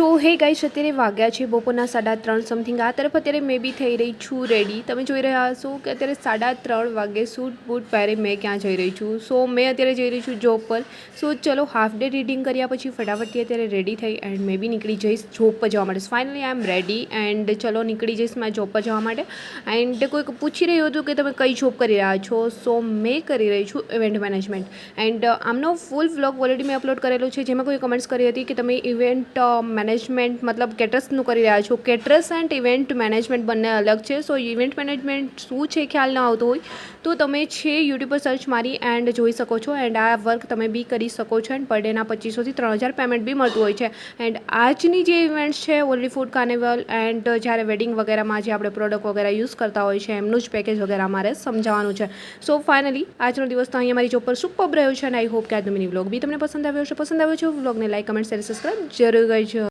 સો હે ગાઈશ અત્યારે વાગ્યા છે બપોરના સાડા ત્રણ સમથિંગ આ તરફ અત્યારે મેં બી થઈ રહી છું રેડી તમે જોઈ રહ્યા છો કે અત્યારે સાડા ત્રણ વાગે સૂટ બૂટ પહેરી મેં ક્યાં જઈ રહી છું. સો મેં અત્યારે જઈ રહી છું જોબ પર. સો ચલો હાફ ડે રીડિંગ કર્યા પછી ફટાફટથી અત્યારે રેડી થઈ એન્ડ મેં બી નીકળી જઈશ જોબ પર જવા માટે. Finally I am ready and ચલો, નીકળી જઈશ મારા જોબ પર જવા માટે. એન્ડ કોઈક પૂછી રહ્યું હતું કે તમે કઈ જોબ કરી રહ્યા છો? સો મેં કરી રહી છું ઇવેન્ટ મેનેજમેન્ટ એન્ડ આમનો ફૂલ વ્લોગ ઓલરેડી મેં અપલોડ કરેલો છે. જેમાં કોઈ કમેન્ટ્સ કરી હતી કે તમે ઇવેન્ટ મેનેજમેન્ટ મતલબ કેટરસનું કરી રહ્યા છો. કેટરસ એન્ડ ઇવેન્ટ મેનેજમેન્ટ બંને અલગ છે. સો ઇવેન્ટ મેનેજમેન્ટ શું છે ખ્યાલ ન આવતો હોય, તો તમે છે યુટ્યુબ પર સર્ચ મારી એન્ડ જોઈ શકો છો. એન્ડ આ વર્ક તમે બી કરી શકો છો. એન્ડ પર ડેના પચીસોથી ત્રણ હજાર પેમેન્ટ બી મળતું હોય છે. એન્ડ આજની જે ઇવેન્ટ્સ છે ઓનલી ફૂડ કાર્નિવલ એન્ડ જ્યારે વેડિંગ વગેરેમાં જે આપણે પ્રોડક્ટ વગેરે યુઝ કરતા હોય છે, એમનું જ પેકેજ વગેરે અમારે સમજાવવાનું છે. સો ફાઇનલી આજનો દિવસ તો અહીંયા મારી જોબ પર સુપર રહ્યો છે. અને આઈ હોપ કે આજનો મિની વ્લોગ બી તમને પસંદ આવ્યો છે પસંદ આવ્યો છે વ્લોગને લાઈક કમેન્ટ શેર સબસ્ક્રાઈબ જરૂર કરજો.